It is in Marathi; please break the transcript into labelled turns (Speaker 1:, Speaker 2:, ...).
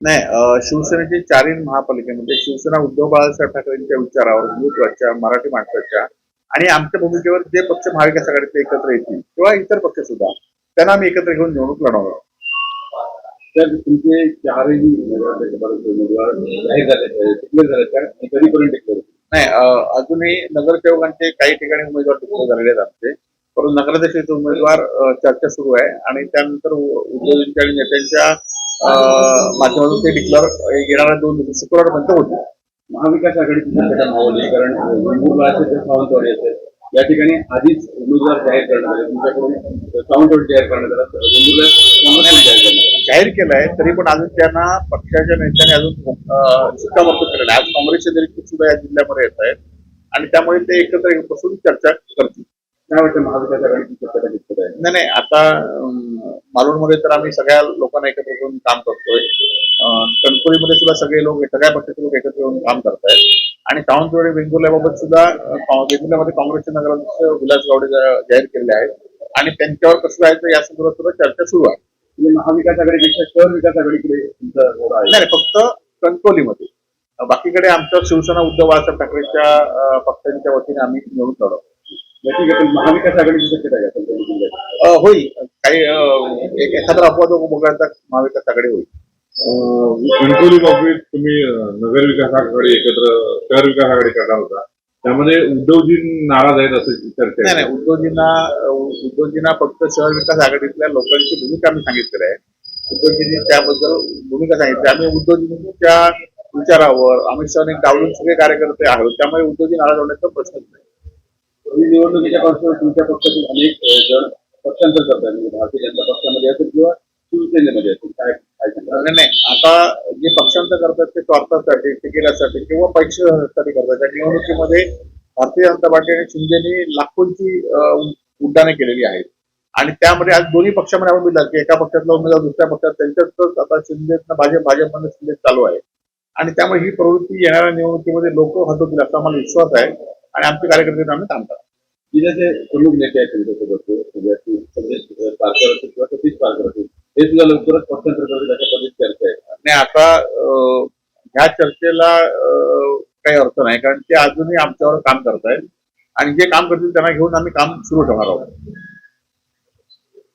Speaker 1: नाही शिवसेनेचे चारही महापालिकेमध्ये शिवसेना उद्धव बाळासाहेब ठाकरेंच्या विचारावर हिंदुत्वाच्या मराठी माणसाच्या आणि आमच्या भूमिकेवर जे पक्ष महाविकास आघाडीचे एकत्र येतील किंवा इतर पक्ष सुद्धा त्यांना आम्ही एकत्र घेऊन निवडणूक लढवणार आहोत.
Speaker 2: तर तुमचे चारही उमेदवार
Speaker 1: नाही अजूनही नगरसेवकांचे काही ठिकाणी उमेदवार डिक्लेअर झालेले आहेत आमचे परंतु नगराध्यक्षाचे उमेदवार चर्चा सुरू आहे आणि त्यानंतर उद्योजकांच्या आणि नेत्यांच्या माध्यमातून ते डिक्लेअर येणाऱ्या दोन दिवस शुक्रवारपर्यंत होते
Speaker 2: महाविकास आघाडीची संघटना कारण वेंगुर्ला असेल सावंतवाडी असेल या ठिकाणी आधीच उमेदवार जाहीर करण्यात आले. तुमच्याकडून सावंतवाडी जाहीर करण्यात आला. वेंगुर्ला जाहीर करण्यात
Speaker 1: केलंय तरी पण अजून त्यांना पक्षाच्या नेत्याने अजून अं, शिक्कामोर्तब केलेलं आहे आज काँग्रेसचे निरीक्षक सुद्धा या जिल्ह्यामध्ये येत आहेत. आणि त्यामुळे ते एकत्र येऊन बसून चर्चा करतील.
Speaker 2: काय वाटतं महाविकास
Speaker 1: नाही नाही आता मालवणमध्ये तर आम्ही सगळ्या लोकांना एकत्र करून काम करतोय. अं, कणकोलीमध्ये सुद्धा सगळे लोक सगळ्या पक्षाचे लोक एकत्र येऊन काम करतायत. आणि सावंतवाडी वेंगुर्ल्याबाबत सुद्धा वेंगुर्ल्यामध्ये काँग्रेसचे नगराध्यक्ष विलास गावडे जाहीर केलेले आहेत. आणि त्यांच्यावर कसं जायचं या संदर्भात सुद्धा चर्चा सुरू आहे.
Speaker 2: म्हणजे महाविकास आघाडीपेक्षा शहर विकास आघाडीकडे तुमचा रोड आहे.
Speaker 1: नाही फक्त कणकोलीमध्ये बाकीकडे आमचं शिवसेना उद्धव बाळासाहेब ठाकरेच्या पक्षांच्या वतीने आम्ही निवडून लढवतो.
Speaker 2: महाविकास आघाडीची शक्यता
Speaker 1: होईल. काही एक एखादा अपवाद वगळता महाविकास आघाडी होईल.
Speaker 3: कणकवली बाबतीत तुम्ही नगर विकास आघाडी एकत्र शहर विकास आघाडी करणार होता. त्यामध्ये उद्धवजी नाराज आहेत असं चर्चा
Speaker 1: नाही
Speaker 3: आहे.
Speaker 1: नाही उद्योजींना उद्योजींना फक्त शहर विकास आघाडीतल्या लोकांची भूमिका आम्ही सांगितलेली आहे. उद्योजींनी त्याबद्दल भूमिका सांगितली. आम्ही उद्योजींच्या विचारावर आम्ही सण एक डावलून सगळे कार्यकर्ते आहोत. त्यामुळे उद्योजी नाराज होण्याचा प्रश्नच नाही.
Speaker 2: निवडणुकीच्या पार्श्वभूमीवर तुमच्या पक्षातील अनेक जण पक्षांतर करतात म्हणजे भारतीय जनता पक्षामध्ये असेल किंवा शिवसेनेमध्ये असेल. काय काय सांगणार
Speaker 1: नाही नाही. आता जे पक्षांतर करतात ते स्वार्थासाठी तिकिटासाठी किंवा पैशासाठी करतात. त्या निवडणुकीमध्ये भारतीय जनता पार्टी आणि शिंदेनी लाखोंची उड्डाणे केलेली आहेत. आणि त्यामध्ये आज दोन्ही पक्षामध्ये आपण बघितलं की एका पक्षातला उमेदवार दुसऱ्या पक्षात त्यांच्यातच आता शिंदेनं भाजप भाजपमध्ये शिंदे चालू आहे. आणि त्यामुळे ही प्रवृत्ती येणाऱ्या निवडणुकीमध्ये लोक हटवतील असा आम्हाला विश्वास आहे. आणि आमचे कार्यकर्ते आम्ही थांबतात.
Speaker 2: जिल्ह्याचे प्रमुख नेते आहेत तुमच्यासोबत म्हणजे संदेश पारकर असतील किंवा सतीश पारकर असतील हे सुद्धा लवकरच पक्षांतर करतील अशा पद्धतीची चर्चा आहे.
Speaker 1: आणि आता ह्या चर्चेला काही अर्थ नाही. कारण ते अजूनही आमच्यावर काम करतायत. आणि जे काम करतील त्यांना घेऊन आम्ही काम सुरू ठेवणार आहोत.